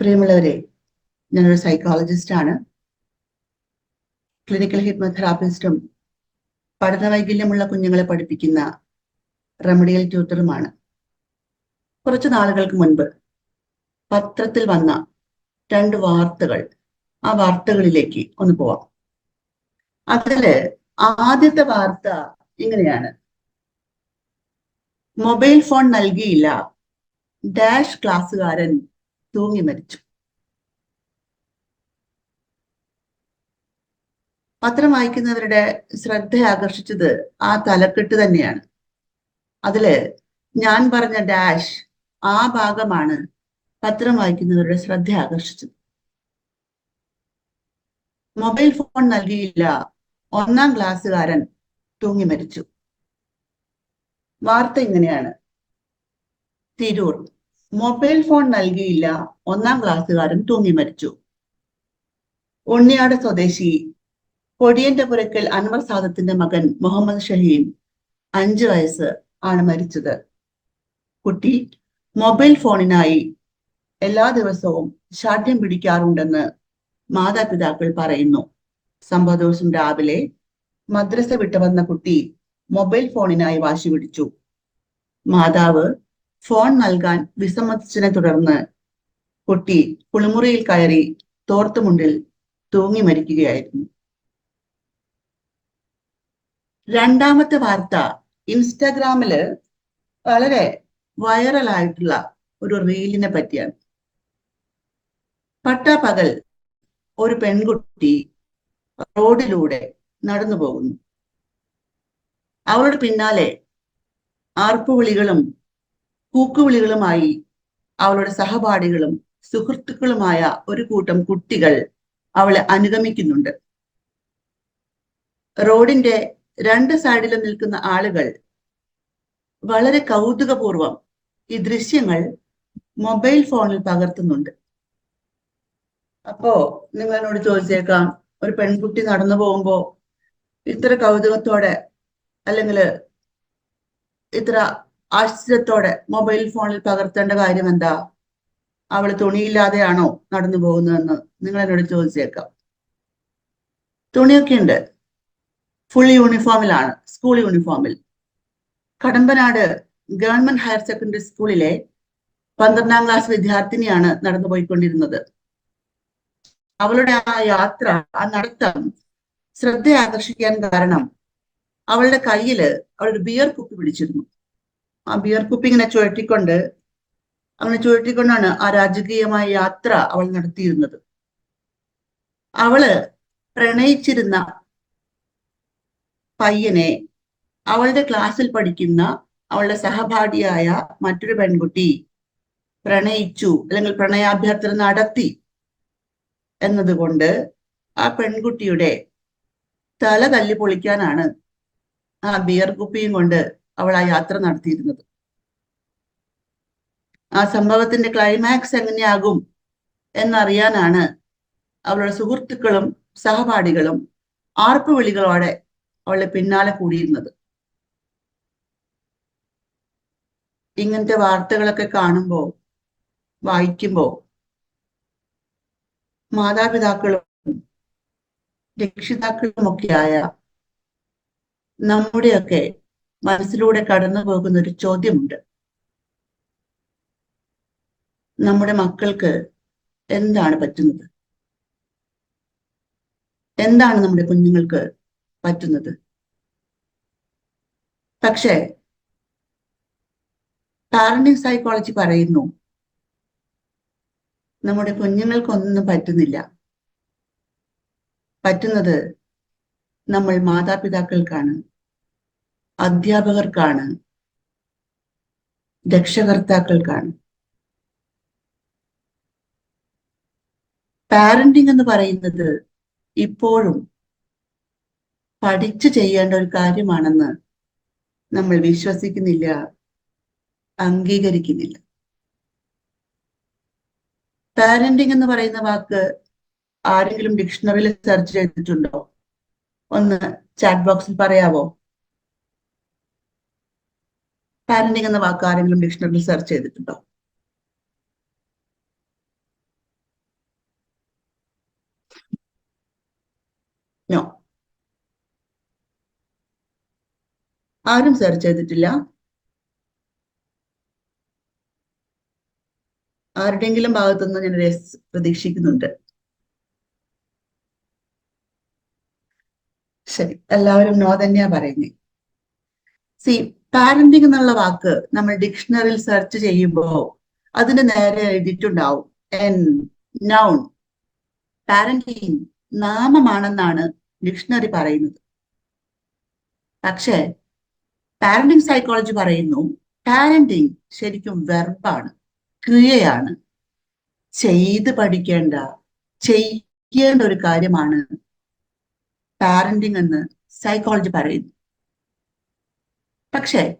പ്രിയമുള്ളവരെ ഞാനൊരു സൈക്കോളജിസ്റ്റ് ആണ്. ക്ലിനിക്കൽ ഹിപ്നോതെറാപ്പിസ്റ്റും പഠന വൈകല്യമുള്ള കുഞ്ഞുങ്ങളെ പഠിപ്പിക്കുന്ന റെമഡിയൽ ട്യൂട്ടറുമാണ് കുറച്ച് നാളുകൾക്ക് മുൻപ് പത്രത്തിൽ വന്ന രണ്ട് വാർത്തകൾ ആ വാർത്തകളിലേക്ക് ഒന്ന് പോവാം. അതിൽ ആദ്യത്തെ വാർത്ത ഇങ്ങനെയാണ്. മൊബൈൽ ഫോൺ നൽകിയില്ല. ഡാഷ് ക്ലാസ്സുകാരൻ തൂങ്ങി മരിച്ചു. പത്രം വായിക്കുന്നവരുടെ ശ്രദ്ധ ആകർഷിച്ചത് ആ തലക്കെട്ട് തന്നെയാണ്. അതിൽ ഞാൻ പറഞ്ഞ ഡാഷ് ആ ഭാഗമാണ് പത്രം വായിക്കുന്നവരുടെ ശ്രദ്ധ ആകർഷിച്ചത്. മൊബൈൽ ഫോൺ നൽകിയില്ല. ഒന്നാം ക്ലാസ്സുകാരൻ തൂങ്ങി മരിച്ചു. വാർത്ത ഇങ്ങനെയാണ്. തിരൂർ. മൊബൈൽ ഫോൺ നൽകിയില്ല. ഒന്നാം ക്ലാസ്സുകാരൻ തൂങ്ങി മരിച്ചു. ഉണ്ണിയാട് സ്വദേശി. കൊടിയന്റെ പുരക്കൽ അൻവർ സാദത്തിന്റെ മകൻ മുഹമ്മദ് ഷഹീം അഞ്ചു വയസ്സ് ആണ് മരിച്ചത്. കുട്ടി മൊബൈൽ ഫോണിനായി എല്ലാ ദിവസവും ശാഠ്യം പിടിക്കാറുണ്ടെന്ന് മാതാപിതാക്കൾ പറയുന്നു. സംഭവ ദിവസം രാവിലെ മദ്രസ വിട്ടു വന്ന കുട്ടി മൊബൈൽ ഫോണിനായി വാശി പിടിച്ചു. മാതാവ് ഫോൺ നൽകാൻ വിസമ്മതിച്ചതിനെ തുടർന്ന് കുട്ടി കുളിമുറിയിൽ കയറി തോർത്തുമുണ്ടിൽ തൂങ്ങി മരിക്കുകയായിരുന്നു. രണ്ടാമത്തെ വാർത്ത ഇൻസ്റ്റാഗ്രാമിൽ വളരെ വൈറലായിട്ടുള്ള ഒരു റീലിനെ പറ്റിയാണ്. പട്ടാപകൽ ഒരു പെൺകുട്ടി റോഡിലൂടെ നടന്നു പോകുന്നു. അവളുടെ പിന്നാലെ ആർപ്പുവിളികളും കൂക്കുവിളികളുമായി അവളുടെ സഹപാഠികളും സുഹൃത്തുക്കളുമായ ഒരു കൂട്ടം കുട്ടികൾ അവളെ അനുഗമിക്കുന്നുണ്ട്. റോഡിന്റെ രണ്ട് സൈഡിലും നിൽക്കുന്ന ആളുകൾ വളരെ കൗതുകപൂർവം ഈ ദൃശ്യങ്ങൾ മൊബൈൽ ഫോണിൽ പകർത്തുന്നുണ്ട്. അപ്പോ നിങ്ങൾ എന്നോട് ചോദിച്ചേക്കാം ഒരു പെൺകുട്ടി നടന്നു പോകുമ്പോ ഇത്ര കൗതുകത്തോടെ അല്ലെങ്കിൽ ഇത്ര ആശ്ചര്യത്തോടെ മൊബൈൽ ഫോണിൽ പകർത്തേണ്ട കാര്യം എന്താ അവൾ തുണിയില്ലാതെയാണോ നടന്നു പോകുന്നതെന്ന് നിങ്ങൾ എന്നോട് ചോദിച്ചേക്കാം. തുണിയൊക്കെ ഉണ്ട്. ഫുൾ യൂണിഫോമിലാണ് സ്കൂൾ യൂണിഫോമിൽ കടമ്പനാട് ഗവൺമെന്റ് ഹയർ സെക്കൻഡറി സ്കൂളിലെ പന്ത്രണ്ടാം ക്ലാസ് വിദ്യാർത്ഥിനിയാണ് നടന്നു പോയിക്കൊണ്ടിരുന്നത്. അവളുടെ ആ യാത്ര ആ നടത്തം ശ്രദ്ധ ആകർഷിക്കാൻ കാരണം അവളുടെ കയ്യിൽ അവളൊരു ബിയർ കുപ്പി പിടിച്ചിരുന്നു. ആ ബിയർ കുപ്പിങ്ങനെ ചുഴറ്റിക്കൊണ്ട് അങ്ങനെ ചുഴറ്റിക്കൊണ്ടാണ് ആ രാജകീയമായ യാത്ര അവൾ നടത്തിയിരുന്നത്. അവൾ പ്രണയിച്ചിരുന്ന പയ്യനെ അവളുടെ ക്ലാസ്സിൽ പഠിക്കുന്ന അവളുടെ സഹപാഠിയായ മറ്റൊരു പെൺകുട്ടി പ്രണയിച്ചു അല്ലെങ്കിൽ പ്രണയാഭ്യർത്ഥന നടത്തി എന്നതുകൊണ്ട് ആ പെൺകുട്ടിയുടെ തല തല്ലി പൊളിക്കാനാണ് ആ ബിയർ കുപ്പിയും കൊണ്ട് അവൾ ആ യാത്ര നടത്തിയിരുന്നത്. ആ സംഭവത്തിന്റെ ക്ലൈമാക്സ് എങ്ങനെയാകും എന്നറിയാനാണ് അവളുടെ സുഹൃത്തുക്കളും സഹപാഠികളും ആർപ്പുവിളികളോടെ അവളുടെ പിന്നാലെ കൂടിയിരുന്നത്. ഇങ്ങനത്തെ വാർത്തകളൊക്കെ കാണുമ്പോൾ വായിക്കുമ്പോൾ മാതാപിതാക്കളും രക്ഷിതാക്കളുമൊക്കെയായ നമ്മുടെയൊക്കെ മനസ്സിലൂടെ കടന്നു പോകുന്ന ഒരു ചോദ്യമുണ്ട്. നമ്മുടെ മക്കൾക്ക് എന്താണ് പറ്റുന്നത്? എന്താണ് നമ്മുടെ കുഞ്ഞുങ്ങൾക്ക് പറ്റുന്നത്? പക്ഷേ പാരന്റിങ് സൈക്കോളജി പറയുന്നു നമ്മുടെ കുഞ്ഞുങ്ങൾക്കൊന്നും പറ്റുന്നില്ല. പറ്റുന്നത് നമ്മൾ മാതാപിതാക്കൾക്കാണ്. അധ്യാപകർക്കാണ് രക്ഷകർത്താക്കൾക്കാണ്. പാരന്റിങ് എന്ന് പറയുന്നത് ഇപ്പോഴും പഠിച്ചു ചെയ്യേണ്ട ഒരു കാര്യമാണെന്ന് നമ്മൾ വിശ്വസിക്കുന്നില്ല അംഗീകരിക്കുന്നില്ല. പാരന്റിങ് എന്ന് പറയുന്ന വാക്ക് ആരെങ്കിലും ഡിക്ഷണറിയിൽ സെർച്ച് ചെയ്തിട്ടുണ്ടോ? ഒന്ന് ചാറ്റ് ബോക്സിൽ പറയാവോ? പാരന്റിങ് എന്ന വാക്ക് ആരെങ്കിലും ഡിക്ഷണറിയിൽ സെർച്ച് ചെയ്തിട്ടുണ്ടോ? നോ ആരും സെർച്ച് ചെയ്തിട്ടില്ല. ആരുടെയെങ്കിലും ഭാഗത്തുനിന്ന് ഞാൻ പ്രതീക്ഷിക്കുന്നുണ്ട്. ശരി. എല്ലാവരും നോ തന്നെയാ പറയുന്നേ. സി പാരന്റിങ് എന്നുള്ള വാക്ക് നമ്മൾ ഡിക്ഷണറിയിൽ സെർച്ച് ചെയ്യുമ്പോൾ അതിന് നേരെ എഴുതിയിട്ടുണ്ടാവും എൻ നൗൺ പാരന്റിങ് നാമമാണെന്നാണ് ഡിക്ഷണറി പറയുന്നത്. പക്ഷേ പാരന്റിങ് സൈക്കോളജി പറയുന്നു പാരന്റിങ് ശരിക്കും വെർബാണ് ക്രിയയാണ്. ചെയ്ത് പഠിക്കേണ്ട ചെയ്യേണ്ട ഒരു കാര്യമാണ് പാരന്റിങ് എന്ന് സൈക്കോളജി പറയുന്നു. പക്ഷെ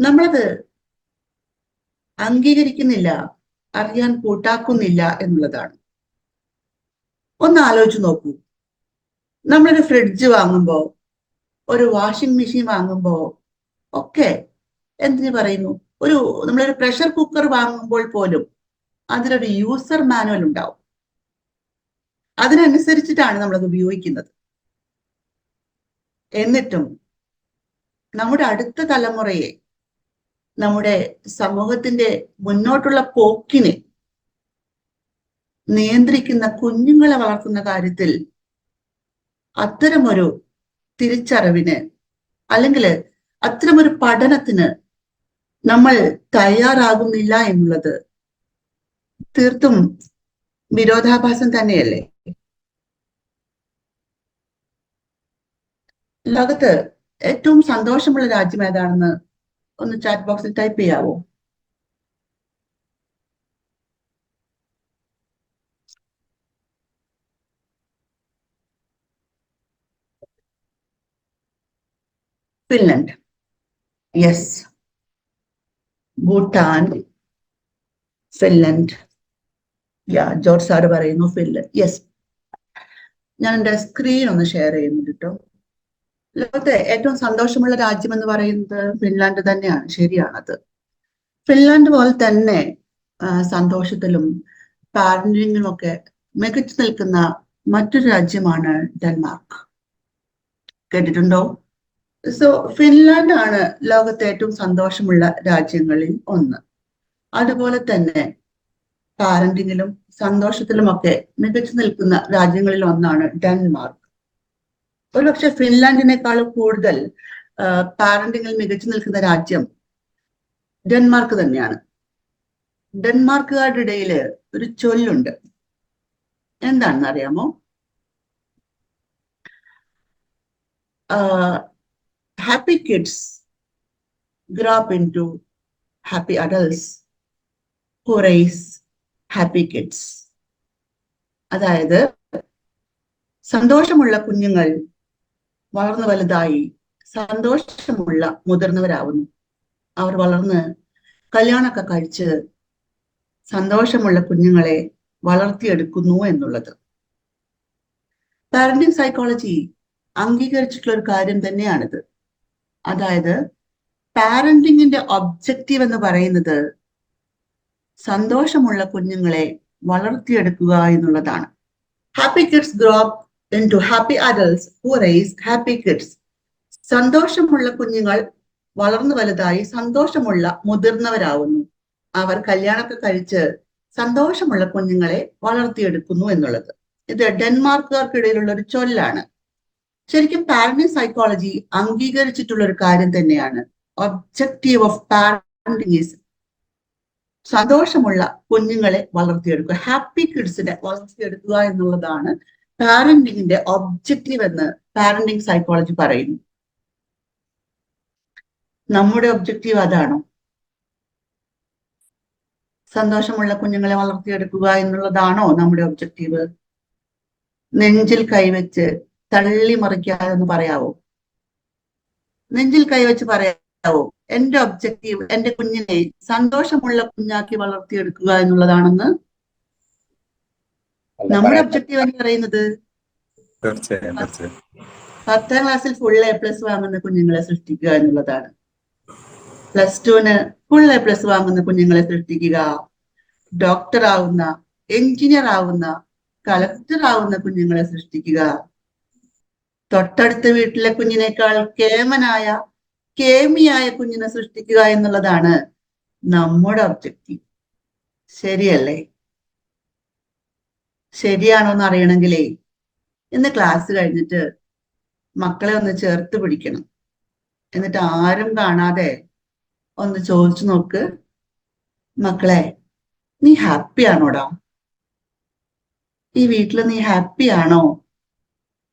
നമ്മളത് അംഗീകരിക്കുന്നില്ല അറിയാൻ കൂട്ടാക്കുന്നില്ല എന്നുള്ളതാണ്. ഒന്ന് ആലോചിച്ച് നോക്കൂ. നമ്മളൊരു ഫ്രിഡ്ജ് വാങ്ങുമ്പോ ഒരു വാഷിംഗ് മെഷീൻ വാങ്ങുമ്പോ ഒക്കെ എന്തിനു പറയുന്നു? ഒരു നമ്മളൊരു പ്രഷർ കുക്കർ വാങ്ങുമ്പോൾ പോലും അതിലൊരു യൂസർ മാനുവൽ ഉണ്ടാവും. അതിനനുസരിച്ചിട്ടാണ് നമ്മളത് ഉപയോഗിക്കുന്നത്. എന്നിട്ടും നമ്മുടെ അടുത്ത തലമുറയെ നമ്മുടെ സമൂഹത്തിന്റെ മുന്നോട്ടുള്ള പോക്കിനെ നിയന്ത്രിക്കുന്ന കുഞ്ഞുങ്ങളെ വളർത്തുന്ന കാര്യത്തിൽ അത്തരമൊരു തിരിച്ചറിവിന് അല്ലെങ്കിൽ അത്തരമൊരു പഠനത്തിന് നമ്മൾ തയ്യാറാകുന്നില്ല എന്നുള്ളത് തീർത്തും വിരോധാഭാസം തന്നെയല്ലേ? ലോകത്ത് ഏറ്റവും സന്തോഷമുള്ള രാജ്യം ഏതാണെന്ന് ഒന്ന് ചാറ്റ് ബോക്സിൽ type ചെയ്യാവോ? Finland yes Bhutan Finland yeah George sir പറയുന്നു ഫിൻലൻഡ് യെസ് ഞാൻ എന്റെ സ്ക്രീൻ ഒന്ന് ഷെയർ ചെയ്യുന്നുണ്ട് കേട്ടോ. ലോകത്തെ ഏറ്റവും സന്തോഷമുള്ള രാജ്യം എന്ന് പറയുന്നത് ഫിൻലാൻഡ് തന്നെയാണ് ശരിയാണത്. ഫിൻലാൻഡ് പോലെ തന്നെ സന്തോഷത്തിലും പാരന്റിങ്ങിലും ഒക്കെ മികച്ചു നിൽക്കുന്ന മറ്റൊരു രാജ്യമാണ് ഡെൻമാർക്ക്. കേട്ടിട്ടുണ്ടോ? സോ ഫിൻലാൻഡ് ആണ് ലോകത്തെ ഏറ്റവും സന്തോഷമുള്ള രാജ്യങ്ങളിൽ ഒന്ന്. അതുപോലെ തന്നെ പാരന്റിങ്ങിലും സന്തോഷത്തിലുമൊക്കെ മികച്ചു നിൽക്കുന്ന രാജ്യങ്ങളിൽ ഒന്നാണ് ഡെൻമാർക്ക്. ഒരുപക്ഷെ ഫിൻലാൻഡിനേക്കാളും കൂടുതൽ പാരന്റിങ്ങിൽ മികച്ചു നിൽക്കുന്ന രാജ്യം ഡെൻമാർക്ക് തന്നെയാണ്. ഡെൻമാർക്കുകാരുടെ ഇടയിൽ ഒരു ചൊല്ലുണ്ട്. എന്താണെന്ന് അറിയാമോ? Happy kids grow up into happy adults who raise happy kids. അതായത് സന്തോഷമുള്ള കുഞ്ഞുങ്ങൾ വളർന്നു വലുതായി സന്തോഷമുള്ള മുതിർന്നവരാവുന്നു. അവർ വളർന്ന് കല്യാണമൊക്കെ കഴിച്ച് സന്തോഷമുള്ള കുഞ്ഞുങ്ങളെ വളർത്തിയെടുക്കുന്നു എന്നുള്ളത്. പാരന്റിങ് സൈക്കോളജി അംഗീകരിച്ചിട്ടുള്ള ഒരു കാര്യം തന്നെയാണിത്. അതായത് പാരന്റിങ്ങിന്റെ ഒബ്ജക്റ്റീവ് എന്ന് പറയുന്നത് സന്തോഷമുള്ള കുഞ്ഞുങ്ങളെ വളർത്തിയെടുക്കുക എന്നുള്ളതാണ്. Happy kids grow up in happy adults who raise happy kids. സന്തോഷമുള്ള കുഞ്ഞുങ്ങൾ വളർന്നു വലുതായി സന്തോഷമുള്ള മുതിർന്നവരാവുന്നു. അവർ കല്യാണമൊക്കെ കഴിച്ച് സന്തോഷമുള്ള കുഞ്ഞുങ്ങളെ വളർത്തിയെടുക്കുന്നു എന്നുള്ളത്. ഇത് ഡെൻമാർക്കുകാർക്കിടയിലുള്ള ഒരു ചൊല്ലാണ്. ശരിക്കും പാരന്റിങ് സൈക്കോളജി അംഗീകരിച്ചിട്ടുള്ള ഒരു കാര്യം തന്നെയാണ്. ഒബ്ജക്റ്റീവ് ഓഫ് പാരന്റിങ് ഈസ് സന്തോഷമുള്ള കുഞ്ഞുങ്ങളെ വളർത്തിയെടുക്കുക. ഹാപ്പി കിഡ്സിനെ വളർത്തിയെടുക്കുക എന്നുള്ളതാണ് പാരന്റിങ്ങിന്റെ ഒബ്ജക്റ്റീവ് എന്ന് പാരന്റിങ് സൈക്കോളജി പറയുന്നു. നമ്മുടെ ഒബ്ജക്റ്റീവ് അതാണോ? സന്തോഷമുള്ള കുഞ്ഞുങ്ങളെ വളർത്തിയെടുക്കുക എന്നുള്ളതാണോ നമ്മുടെ ഒബ്ജക്റ്റീവ്? നെഞ്ചിൽ കൈവച്ച് തള്ളി മറിക്കാതെ എന്ന് പറയാവോ? നെഞ്ചിൽ കൈവച്ച് പറയാവോ? എന്റെ ഒബ്ജക്റ്റീവ് എന്റെ കുഞ്ഞിനെ സന്തോഷമുള്ള കുഞ്ഞാക്കി വളർത്തിയെടുക്കുക എന്നുള്ളതാണെന്ന് നമ്മുടെ ഒബ്ജക്റ്റീവ് എന്ന് പറയുന്നത്? തീർച്ചയായും തീർച്ചയായും. പത്താം ക്ലാസ്സിൽ ഫുൾ എ പ്ലസ് വാങ്ങുന്ന കുഞ്ഞുങ്ങളെ സൃഷ്ടിക്കുക എന്നുള്ളതാണ്. പ്ലസ് ടുവിന് ഫുൾ എ പ്ലസ് വാങ്ങുന്ന കുഞ്ഞുങ്ങളെ സൃഷ്ടിക്കുക ഡോക്ടർ ആവുന്ന എഞ്ചിനീയർ ആവുന്ന കളക്ടർ ആവുന്ന കുഞ്ഞുങ്ങളെ സൃഷ്ടിക്കുക. തൊട്ടടുത്ത വീട്ടിലെ കുഞ്ഞിനേക്കാൾ കേമനായ കേമിയായ കുഞ്ഞിനെ സൃഷ്ടിക്കുക എന്നുള്ളതാണ് നമ്മുടെ ഒബ്ജക്റ്റീവ് ശരിയല്ലേ? ശരിയാണോ എന്ന് അറിയണമെങ്കിലേ ഇന്ന് ക്ലാസ് കഴിഞ്ഞിട്ട് മക്കളെ ഒന്ന് ചേർത്ത് പിടിക്കണം. എന്നിട്ട് ആരും കാണാതെ ഒന്ന് ചോദിച്ചു നോക്ക് മക്കളെ നീ ഹാപ്പി ആണോടാ? ഈ വീട്ടിൽ നീ ഹാപ്പി ആണോ?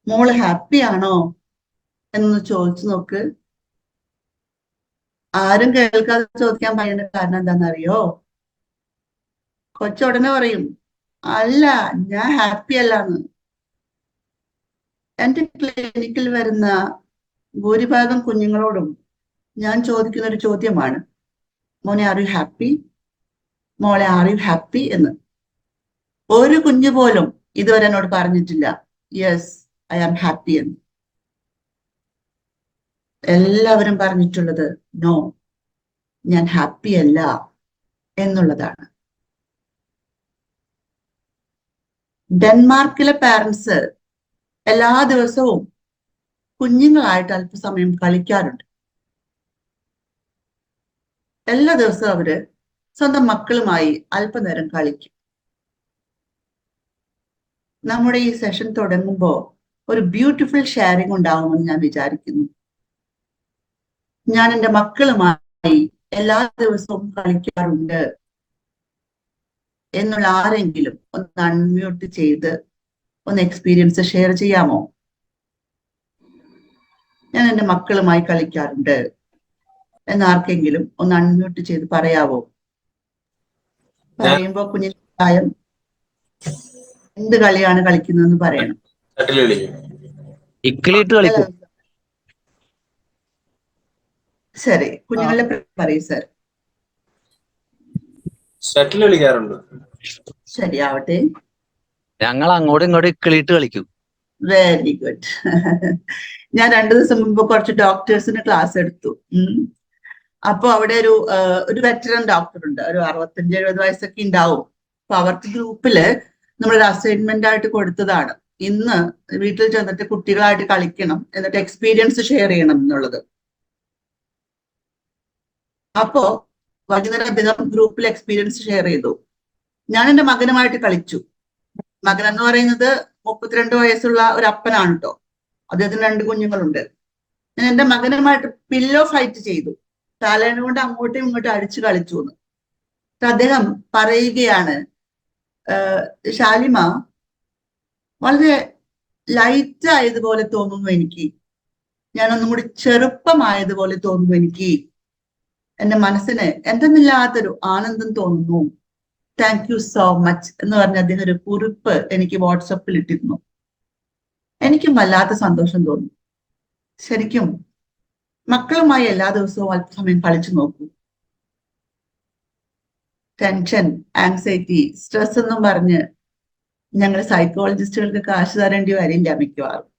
മോൾ ഹാപ്പി ആണോ? എന്നൊന്ന് ചോദിച്ചു നോക്ക്. ആരും കേൾക്കാതെ ചോദിക്കാൻ പറയുന്ന കാരണം എന്താണെന്നറിയോ? കൊച്ചുടനെ പറയും അല്ല ഞാൻ ഹാപ്പി അല്ലാന്ന്. എന്റെ ക്ലിനിക്കിൽ വരുന്ന ഭൂരിഭാഗം കുഞ്ഞുങ്ങളോടും ഞാൻ ചോദിക്കുന്ന ഒരു ചോദ്യമാണ് മോനെ ആർ യു ഹാപ്പി മോളെ ആർ യു ഹാപ്പി എന്ന്. ഒരു കുഞ്ഞു പോലും ഇതുവരെ എന്നോട് പറഞ്ഞിട്ടില്ല യെസ് ഐ ആം ഹാപ്പി എന്ന്. എല്ലാവരും പറഞ്ഞിട്ടുള്ളത് നോ ഞാൻ ഹാപ്പി അല്ല എന്നുള്ളതാണ്. ഡെൻമാർക്കിലെ പാരൻസ് എല്ലാ ദിവസവും കുഞ്ഞുങ്ങളായിട്ട് അല്പസമയം കളിക്കാറുണ്ട്. എല്ലാ ദിവസവും അവർ സ്വന്തം മക്കളുമായി അല്പനേരം കളിക്കും. നമ്മുടെ ഈ സെഷൻ തുടങ്ങുമ്പോൾ ഒരു ബ്യൂട്ടിഫുൾ ഷെയറിംഗ് ഉണ്ടാവുമെന്ന് ഞാൻ വിചാരിക്കുന്നു. ഞാൻ എന്റെ മക്കളുമായി എല്ലാ ദിവസവും കളിക്കാറുണ്ട്. എന്നുള്ള ആരെങ്കിലും ഒന്ന് അൺമ്യൂട്ട് ചെയ്ത് ഒന്ന് എക്സ്പീരിയൻസ് ഷെയർ ചെയ്യാമോ? ഞാൻ എന്റെ മക്കളുമായി കളിക്കാറുണ്ട്. എന്ന് ആർക്കെങ്കിലും ഒന്ന് അൺമ്യൂട്ട് ചെയ്ത് പറയാവോ? പറയുമ്പോ കുഞ്ഞിന്റെ പ്രായം. എന്ത് കളിയാണ് കളിക്കുന്നതെന്ന് പറയണം. ശരി. കുഞ്ഞുങ്ങളെ പറയൂ സാർ ഷട്ടിൽ കളിക്കാറുണ്ട്. ശരിയാവട്ടെ. ഞങ്ങൾ അങ്ങോട്ടും ഇങ്ങോട്ടും കിളിയിട്ട് കളിക്കും. വെരി ഗുഡ് ഞാൻ രണ്ടു ദിവസം മുമ്പ് കുറച്ച് ഡോക്ടേഴ്സിന് ക്ലാസ് എടുത്തു. അപ്പോ അവിടെ ഒരു ഒരു വെറ്ററൻ ഡോക്ടർ ഉണ്ട്. ഒരു അറുപത്തഞ്ച് എഴുപത് വയസ്സൊക്കെ ഉണ്ടാവും. അപ്പൊ അവർക്ക് ഗ്രൂപ്പിൽ നമ്മളൊരു അസൈൻമെന്റ് ആയിട്ട് കൊടുത്തതാണ്. ഇന്ന് വീട്ടിൽ ചെന്നിട്ട് കുട്ടികളായിട്ട് കളിക്കണം എന്നിട്ട് എക്സ്പീരിയൻസ് ഷെയർ ചെയ്യണം എന്നുള്ളത്. അപ്പോ വൈകുന്നേരം അദ്ദേഹം ഗ്രൂപ്പിൽ എക്സ്പീരിയൻസ് ഷെയർ ചെയ്തു. ഞാൻ എന്റെ മകനുമായിട്ട് കളിച്ചു. മകൻ എന്ന് പറയുന്നത് മുപ്പത്തിരണ്ട് വയസ്സുള്ള ഒരു അപ്പനാണ് കേട്ടോ അദ്ദേഹത്തിന് രണ്ട് കുഞ്ഞുങ്ങളുണ്ട്. ഞാൻ എന്റെ മകനുമായിട്ട് പില്ലോ ഫൈറ്റ് ചെയ്തു. തലേണ കൊണ്ട് അങ്ങോട്ടും ഇങ്ങോട്ടും അടിച്ചു കളിച്ചു എന്ന് അദ്ദേഹം പറയുകയാണ് ശാലിമ വളരെ ലൈറ്റ് ആയതുപോലെ തോന്നുന്നു എനിക്ക്. ഞാൻ ഒന്നും കൂടി ചെറുപ്പമായതുപോലെ തോന്നുന്നു എനിക്ക്. എന്റെ മനസ്സിന് എന്തെന്നില്ലാത്തൊരു ആനന്ദം തോന്നുന്നു. താങ്ക് യു സോ മച്ച് എന്ന് പറഞ്ഞ അദ്ദേഹം ഒരു കുറിപ്പ് എനിക്ക് വാട്സപ്പിൽ ഇട്ടിരുന്നു. എനിക്കും വല്ലാത്ത സന്തോഷം തോന്നി. ശരിക്കും മക്കളുമായി എല്ലാ ദിവസവും അല്പസമയം കളിച്ചു നോക്കൂ. ടെൻഷൻ ആങ്സൈറ്റി സ്ട്രെസ് എന്നും പറഞ്ഞ് ഞങ്ങൾ സൈക്കോളജിസ്റ്റുകൾക്ക് കാശ് തരേണ്ടി വരില്ല മിക്കവാറും.